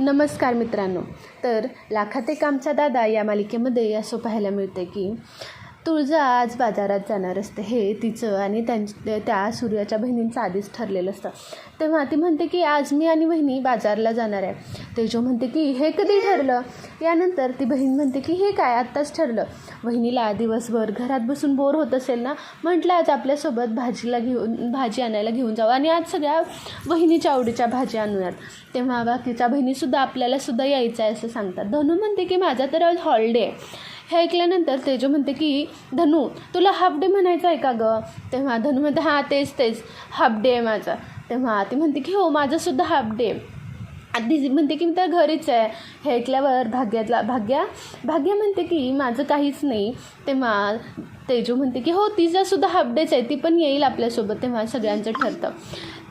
नमस्कार मित्रांनो. तर लाखात एक दादा या मालिकेमध्ये असं पाहायला मिळते की तुळजा आज बाजारात जाणार असते. हे तिचं आणि त्यां त्या सूर्याच्या बहिणींचं आधीच ठरलेलं असतं. तेव्हा ती म्हणते की आज मी आणि बहिणी बाजारला जाणार आहे. तेजो म्हणते की हे कधी ठरलं? यानंतर ती बहीण म्हणते की हे काय? आत्ताच ठरलं. बहिणीला दिवसभर घरात बसून बोर होत असेल ना म्हटलं आज आपल्यासोबत भाजीला घेऊन भाजी आणायला घेऊन जावं आणि आज सगळ्या बहिणीच्या आवडीच्या भाजी आणूयात. तेव्हा बाकीच्या बहिणीसुद्धा आपल्यालासुद्धा यायचं आहे असं सांगतात. धनू म्हणते की माझा तर आज हॉलिडे आहे. हे ऐकल्यानंतर तेजो म्हणते की धनू तुला हाफ डे म्हणायचं आहे का गं? तेव्हा धनू म्हणते हां तेच तेच हाफ डे आहे माझा. तेव्हा ती म्हणते की हो माझासुद्धा हाफ डे आधी म्हणते की मी तर घरीच आहे. हे ऐकल्यावर भाग्यातला भाग्या भाग्या म्हणते की माझं काहीच नाही. तेव्हा तेजू म्हणते की हो तिचासुद्धा हाफ डेच आहे ती पण येईल आपल्यासोबत. तेव्हा सगळ्यांचं ठरतं.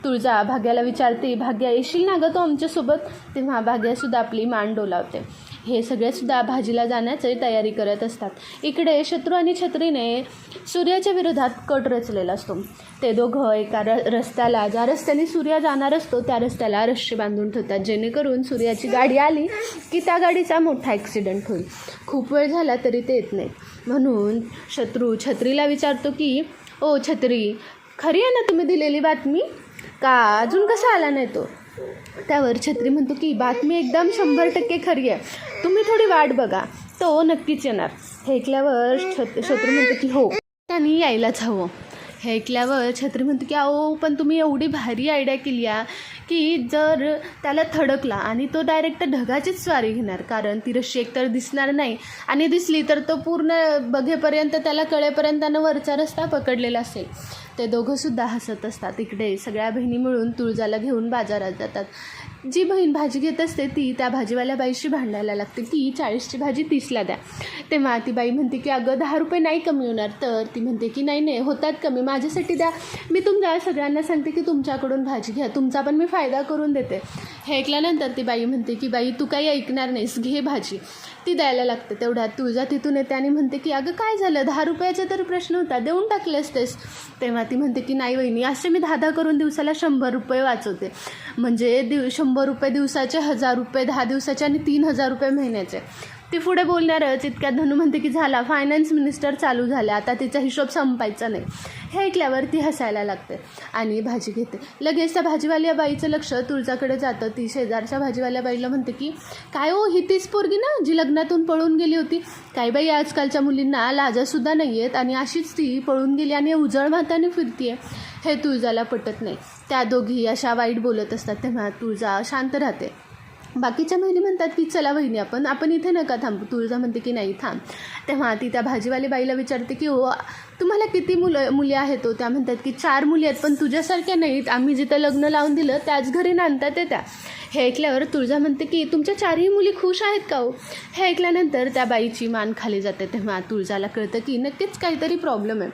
तुळजा भाग्याला विचारते भाग्या येशील ना गं तो आमच्यासोबत? तेव्हा भाग्यासुद्धा आपली मान डोलावते. हे सगळेसुद्धा भाजीला जाण्याची तयारी करत असतात. इकडे शत्रू आणि छत्रीने सूर्याच्या विरोधात कट रचलेला असतो. ते दोघं एका र रस्त्याला ज्या रस्त्याने सूर्य जाणार असतो त्या रस्त्याला रश्शी बांधून ठेवतात. जेणेकरून सूर्याची गाडी आली की त्या गाडीचा मोठा ॲक्सिडेंट होईल. खूप वेळ झाला तरी ते येत नाहीत. म्हणून शत्रू छत्रीला विचारतो की ओ छत्री खरी आहे ना तुम्ही दिलेली बातमी? का अजून कसा आला नाही तो? त्यावर छत्री म्हणतो की बातमी एकदम शंभर टक्के खरी आहे. तुम्ही थोडी वाट बघा. तो नक्कीच येणार. हे ऐकल्यावर छत शत्रू म्हणतो की हो. त्यांनी यायलाच हवं. हे ऐकल्यावर छत्री म्हणतो की अहो पण तुम्ही एवढी भारी आयडिया केली आहे की जर त्याला थडकला आणि तो डायरेक्ट ढगाचीच स्वारी घेणार कारण ती रशी एकतर दिसणार नाही आणि दिसली तर तो पूर्ण बघेपर्यंत त्याला कळेपर्यंत त्यानं वरचा रस्ता पकडलेला असेल. ते दोघंसुद्धा हसत असतात इकडे. सगळ्या बहिणी मिळून तुळजाला घेऊन बाजारात जातात. जी बहीण भाजी घेत असते ती त्या भाजीवाल्या बाईशी भांडायला लागते. की चाळीसची भाजी तीसला द्या. तेव्हा ती बाई म्हणते की अगं दहा रुपये नाही कमी होणार. तर ती म्हणते की नाही नाही होतात कमी. माझ्यासाठी द्या. मी तुमच्या सगळ्यांना सांगते की तुमच्याकडून भाजी घ्या. तुमचा पण मी फायदा करून देते. हे ऐकल्यानंतर ती बाई म्हणते की बाई तू काही ऐकणार नाहीस. घे भाजी. ती द्यायला लागते तेवढ्यात. तुळजा तिथून येते आणि म्हणते की अगं काय झालं? दहा रुपयाचा तर प्रश्न होता. देऊन टाकले असतेस तेव्हा ती म्हणते की नाही वहिनी असे मी दहा दहा करून दिवसाला शंभर रुपये वाचवते. म्हणजे दिव शंभर रुपये दिवसाचे हजार रुपये दहा दिवसाचे आणि तीन हजार रुपये महिन्याचे. ती पुढे बोलणारच इतक्यात धनू म्हणते की झाला फायनान्स मिनिस्टर चालू झाले. आता तिचा हिशोब संपायचा नाही. हे ऐकल्यावर ती हसायला लागते आणि भाजी घेते. लगेच त्या भाजीवाल्या बाईचं लक्ष तुळजाकडे जातं. ती शेजारच्या भाजीवाल्या बाईला म्हणते की काय हो ही तीच पोरगी ना जी लग्न लग्नातून पळून गेली होती. काही बाई आजकालच्या मुलींना लाजासुद्धा नाही आहेत आणि अशीच ती पळून गेली आणि उजळ भाताने फिरतीये. हे तुळजाला पटत नाही. त्या दोघी अशा वाईट बोलत असतात तेव्हा तुळजा शांत राहते. बाकीच्या बहिणी म्हणतात की चला बहिणी आपण आपण इथे नका थांबू. तुळजा म्हणते की नाही थांब. तेव्हा ती त्या भाजीवाली बाईला विचारते की ओ तुम्हाला किती मुलं मुली आहेत हो त्या म्हणतात की चार मुली आहेत पण तुझ्यासारख्या नाहीत. आम्ही जिथं लग्न लावून दिलं त्याच घरी नांदतात येत्या. हे ऐकल्यावर तुळजा म्हणते की तुमच्या चारही मुली खुश आहेत का हो? हे ऐकल्यानंतर त्या बाईची मान खाली जाते तेव्हा तुळजाला कळतं की नक्कीच काहीतरी प्रॉब्लेम आहे.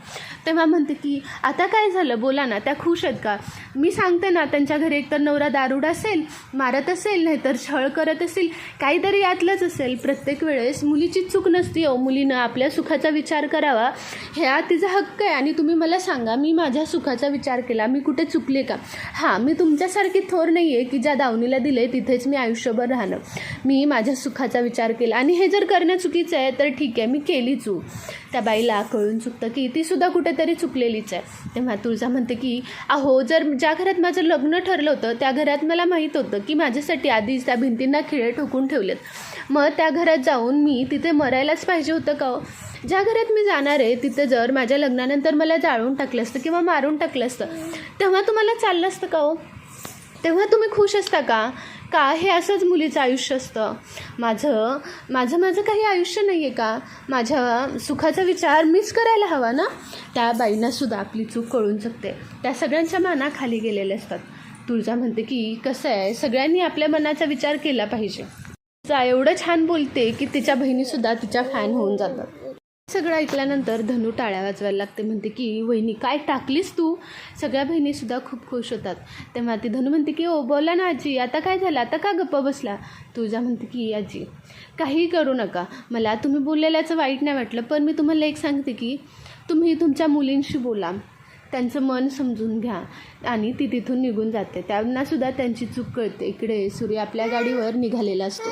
तेव्हा म्हणते की आता काय झालं? बोला ना त्या खुश आहेत का? मी सांगते ना त्यांच्या घरी एकतर नवरा दारूड असेल मारत असेल नाहीतर छळ करत असेल काहीतरी यातलंच असेल. प्रत्येक वेळेस मुलीची चूक नसती हो. मुलीनं आपल्या सुखाचा विचार करावा. ह्या तिचा हक्क आहे आणि तुम्ही मला सांगा मी माझ्या सुखाचा विचार केला मी कुठे चुकले का? हां मी तुमच्यासारखी थोर नाही आहे की ज्या दावणीला दिले तिथेच मी आयुष्यभर राहणं मी माझ्या सुखाचा विचार केला. आणि हे जर करणं चुकीचं आहे तर ठीक आहे मी केली चूक हो. त्या बाईला कळून चुकतं की तीसुद्धा कुठेतरी चुकलेलीच आहे. तेव्हा तुळजा म्हणते की अहो जर ज्या घरात माझं लग्न ठरलं होतं त्या घरात मला माहीत होतं की माझ्यासाठी आधीच त्या भिंतींना खिळे ठोकून ठेवलेत. मग त्या घरात जाऊन मी तिथे मरायलाच पाहिजे होतं का हो? ज्या घरात मी जाणार आहे तिथे जर माझ्या लग्नानंतर मला जाळून टाकलं असतं किंवा मारून टाकलं असतं तेव्हा तुम्हाला चाललं असतं का हो? तेव्हा तुम्ही खुश असता का? का हे असंच मुलीचं आयुष्य असतं? माझं माझं माझं काही आयुष्य नाही आहे का? माझ्या सुखाचा विचार मीच करायला हवा ना? त्या बाईंनासुद्धा आपली चूक कळून शकते त्या सगळ्यांच्या मानाखाली गेलेल्या असतात. तुळजा म्हणते की कसं आहे? सगळ्यांनी आपल्या मनाचा विचार केला पाहिजे. जा एवढं छान बोलते की तिच्या बहिणीसुद्धा तिच्या फॅन होऊन जातात. सगळं ऐकल्यानंतर धनू टाळ्या वाजवायला लागते म्हणते की वहिनी काय टाकलीस तू? सगळ्या बहिणीसुद्धा खूप खुश होतात. तेव्हा ती धनू म्हणते की ओ बोला ना आजी आता काय झालं? आता का गप्प बसला? तुझ्या म्हणते की आजी काही करू नका. मला तुम्ही बोललेल्याचं वाईट नाही वाटलं पण मी तुम्हाला एक सांगते की तुम्ही तुमच्या मुलींशी बोला. त्यांचं मन समजून घ्या आणि ती तिथून निघून जाते. त्यांनासुद्धा त्यांची चूक कळते. इकडे सूर्य आपल्या गाडीवर निघालेला असतो.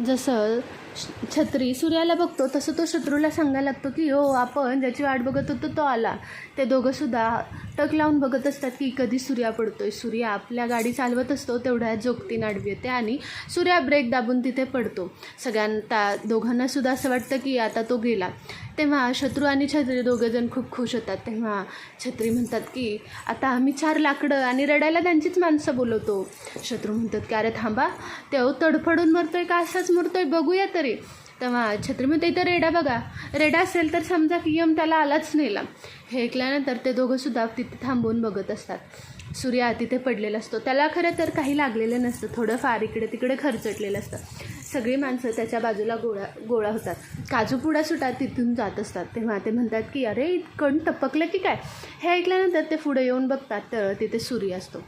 जसं श- छत्री सूर्याला बघतो तसं तो शत्रूला सांगायला लागतो की हो आपण ज्याची वाट बघत होतो तो आला. ते दोघंसुद्धा टक लावून बघत असतात की कधी सूर्या पडतोय. सूर्या आपल्या गाडी चालवत असतो तेवढ्या जोगतीन आडवी येते आणि सूर्या ब्रेक दाबून तिथे पडतो. सगळ्यांना दोघांनासुद्धा असं वाटतं की आता तो गेला. तेव्हा शत्रू आणि छत्री दोघंजण खूप खुश होतात. तेव्हा छत्री म्हणतात की आता आम्ही चार लाकडं आणि रडायला त्यांचीच माणसं बोलवतो. शत्रू म्हणतात की अरे थांबा तेव्हा तडफडून मरतोय का? असाच मरतोय बघूया तरी. तेव्हा छत्री म्हणते इथं रेडा बघा. रेडा असेल तर समजा की यम त्याला आलाच नेला हे ऐकल्यानंतर ते दोघंसुद्धा तिथे थांबून बघत असतात. सूर्या तिथे पडलेला असतो. त्याला खरं तर काही लागलेलं नसतं. थोडं फार इकडे तिकडे खरचटलेलं असतं. सगळी माणसं त्याच्या बाजूला गोळा गोळा होतात. काजूपुडा सुटा तिथून जात असतात. तेव्हा ते म्हणतात की अरे इतकं टपकलं की काय? हे ऐकल्यानंतर ते पुढे येऊन बघतात. तर तिथे सूर्य असतो.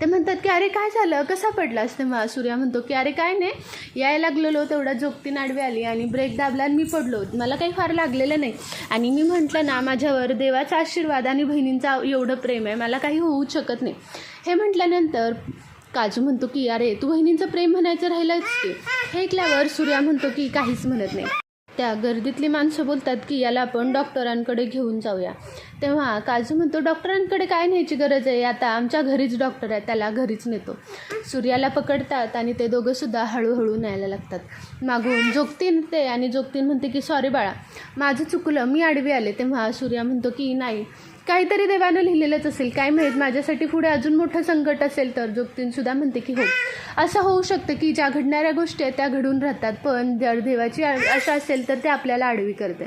ते म्हणतात की अरे काय झालं? कसा पडलास तेव्हा? सूर्या म्हणतो की अरे काय नाही. यायला लागलेलो तेवढा जोगती नाडवी आली आणि ब्रेक दाबला आणि मी पडलो. मला काही फार लागलेलं नाही. आणि मी म्हटलं ना माझ्यावर देवाचा आशीर्वाद आणि बहिणींचा एवढं प्रेम आहे. मला काही होऊ शकत नाही. हे म्हटल्यानंतर काजू म्हणतो की अरे तू बहिणींचं प्रेम म्हणायचं राहिलंच की? हे ऐकल्यावर सूर्या म्हणतो की काहीच म्हणत नाही. त्या गर्दीतली माणसं बोलतात की याला आपण डॉक्टरांकडे घेऊन जाऊया. तेव्हा काजू म्हणतो डॉक्टरांकडे काय न्यायची गरज आहे? आता आमच्या घरीच डॉक्टर आहे त्याला घरीच नेतो. सूर्याला पकडतात आणि ते दोघंसुद्धा हळूहळू न्यायला लागतात. मागून जोगतीन ते आणि जोगतीन म्हणते की सॉरी बाळा माझं चुकलं मी आडवी आले. तेव्हा सूर्या म्हणतो की नाही काहीतरी देवानं लिहिलेलंच असेल. काय माहीत माझ्यासाठी पुढे अजून मोठं संकट असेल तर जोगतीनसुद्धा म्हणते की हो. असं होऊ शकतं की ज्या घडणाऱ्या गोष्टी आहेत त्या घडून राहतात पण जर देवाची आ- आशा असेल तर ते आपल्याला आडवी करते.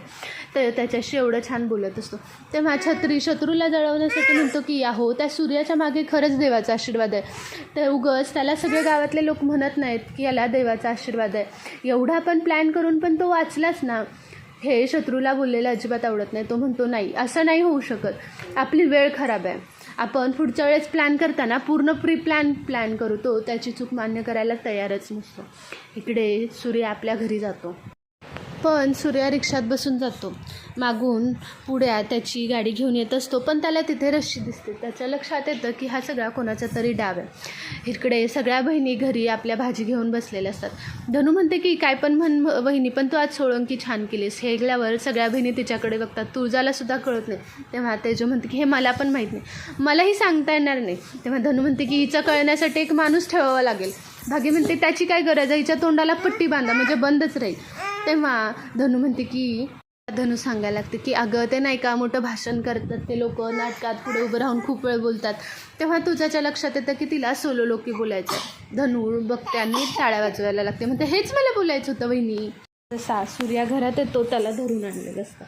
तर त्याच्याशी एवढं छान बोलत असतो. तेव्हा छत्री शत्रूला जळवण्यासाठी म्हणतो की याहो त्या सूर्याच्या मागे खरंच देवाचा आशीर्वाद आहे. तर उगस त्याला सगळे गावातले लोक म्हणत नाहीत की याला देवाचा आशीर्वाद आहे. एवढा पण प्लॅन करून पण तो वाचलाच ना. हे शत्रूला बोललेलं अजिबात आवडत नाही. तो म्हणतो नाही असं नाही होऊ शकत. आपली वेळ खराब आहे. आपण पुढच्या वेळेस प्लॅन करताना पूर्ण प्री प्लॅन प्लॅन करतो त्याची चूक मान्य करायला तयारच नसतो. इकडे सूर्य आपल्या घरी जातो. पण सूर्या रिक्षात बसून जातो. मागून पुढ्या त्याची गाडी घेऊन येत असतो. पण त्याला तिथे रश्शी दिसते. त्याच्या लक्षात येतं की हा सगळा कोणाचा तरी डाव आहे. इकडे सगळ्या बहिणी घरी आपल्या भाजी घेऊन बसलेल्या असतात. धनू म्हणते की काय पण म्हण बहिणी पण तू आज सोळंकी छान केलीस. हे ऐकल्यावर सगळ्या बहिणी तिच्याकडे बघतात. तुळजाला सुद्धा कळत नाही. तेव्हा तेजो म्हणते की हे मला पण माहीत नाही. मलाही सांगता येणार नाही. तेव्हा धनू म्हणते की हिचं कळण्यासाठी एक माणूस ठेवावा लागेल. भागी म्हणते त्याची काय गरज आहे? हिच्या तोंडाला पट्टी बांधा. म्हणजे बंदच राहील. तेव्हा धनू म्हणते की धनू सांगायला लागते की अगं ते नाही का मोठं भाषण करतात ते लोक नाटकात पुढे उभं राहून खूप वेळ बोलतात. तेव्हा तुझ्याच्या लक्षात येतं की तिला सोलो लोकी बोलायचं. धनू बघते आणि टाळ्या वाजवायला लागते. म्हणते हेच मला बोलायचं होतं वहिनी. जसा सूर्या घरात येतो त्याला धरून आणलेलं असतं.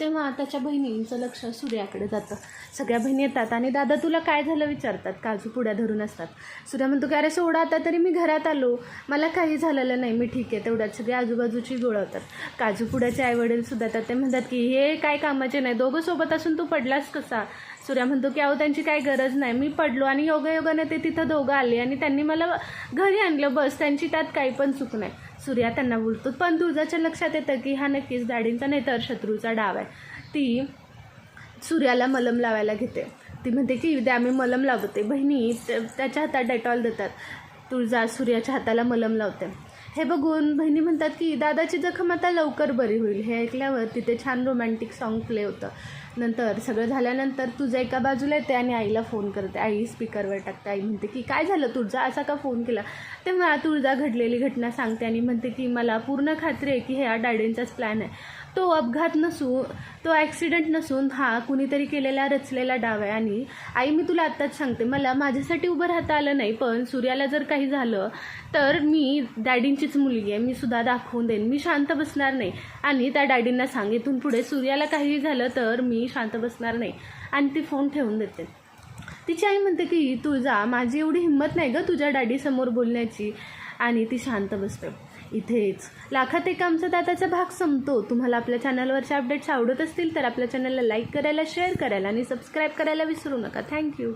तेव्हा त्याच्या बहिणींचं लक्ष सूर्याकडे जातं. सगळ्या बहिणी येतात आणि दादा तुला काय झालं? विचारतात. काजू पुड्या धरून असतात. सूर्या म्हणतो की अरे सोडा आता तरी मी घरात आलो. मला काही झालेलं नाही. मी ठीक आहे. तेवढ्यात सगळे आजूबाजूची गोळवतात काजू पुड्याचे आईवडीलसुद्धा तर ते म्हणतात की हे काय कामाचे नाही. दोघं सोबत असून तू पडलास कसा? सूर्या म्हणतो की अहो त्यांची काही गरज नाही. मी पडलो आणि योगायोगाने ते तिथं दोघं आले आणि त्यांनी मला घरी आणलं. बस त्यांची त्यात काही पण चूक नाही. सूर्या त्यांना बोलतो पण दुर्जाच्या लक्षात येतं की हा नक्कीच दाढींचा नाही तर शत्रूचा डाव आहे. ती सूर्याला मलम लावायला घेते. ती म्हणते की द्या मी मलम लावते. बहिणी त्याच्या हातात डेटॉल देतात. तुळजा सूर्याच्या हाताला मलम लावते. हे बघून बहिणी म्हणतात की दादाची जखम आता लवकर बरी होईल. हे ऐकल्यावर तिथे छान रोमॅन्टिक सॉन्ग प्ले होतं. नंतर सगळं झाल्यानंतर तुझं एका बाजूला येते आणि आईला फोन करते. आई स्पीकरवर टाकते. आई म्हणते की काय झालं तुळजा असा का फोन केला? तेव्हा तुळजा घडलेली घटना सांगते आणि म्हणते की मला पूर्ण खात्री आहे की ह्या डॅडींचाच प्लॅन आहे. तो अपघात नसून तो ॲक्सिडेंट नसून हा कुणीतरी केलेला रचलेला डाव आहे आणि आई मी तुला आत्ताच सांगते मला माझ्यासाठी उभं राहता आलं नाही पण सूर्याला जर काही झालं तर मी डॅडींचीच मुलगी आहे. मी सुद्धा दाखवून देईन. मी शांत बसणार नाही. आणि त्या डॅडींना सांग इथून पुढे सूर्याला काही झालं तर मी शांत बसणार नाही. आणि ती फोन ठेवून देते. तिची आई म्हणते की तुझा माझी एवढी हिंमत नाही गं तुझ्या डॅडीसमोर बोलण्याची. आणि ती शांत बसते. इथेच. लाखात एक आमचा दाताचा भाग संपतो. तुम्हाला आपल्या चॅनलवरचे अपडेट्स आवडत असतील तर आपल्या चॅनलला लाईक करायला शेअर करायला आणि सबस्क्राईब करायला विसरू नका. थँक्यू